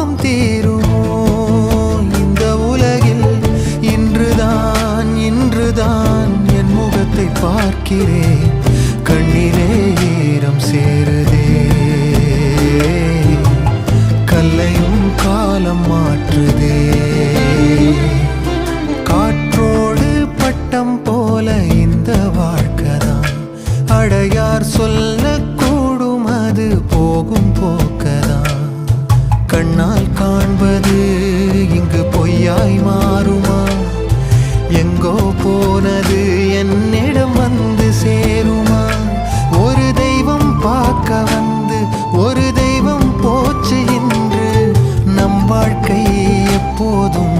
பாவம் தீருமோ? இந்த உலகில் இன்றுதான் இன்றுதான் என் முகத்தை பார்க்கிறேன். கண்ணிலே ஈரம் சேருதே. கல்லையும் காலம் மாற்றுதே. காற்றோடு பட்டம் போல இந்த வாழ்க்கைதான். அடையார் சொல்ல கூடும் அது போகும் போக்கதான். பொய்யாய் மாறுமா? எங்கோ போனது என்னிடம் வந்து சேருமா? ஒரு தெய்வம் பார்க்க வந்து ஒரு தெய்வம் போச்சு என்று நம் வாழ்க்கை எப்போதும்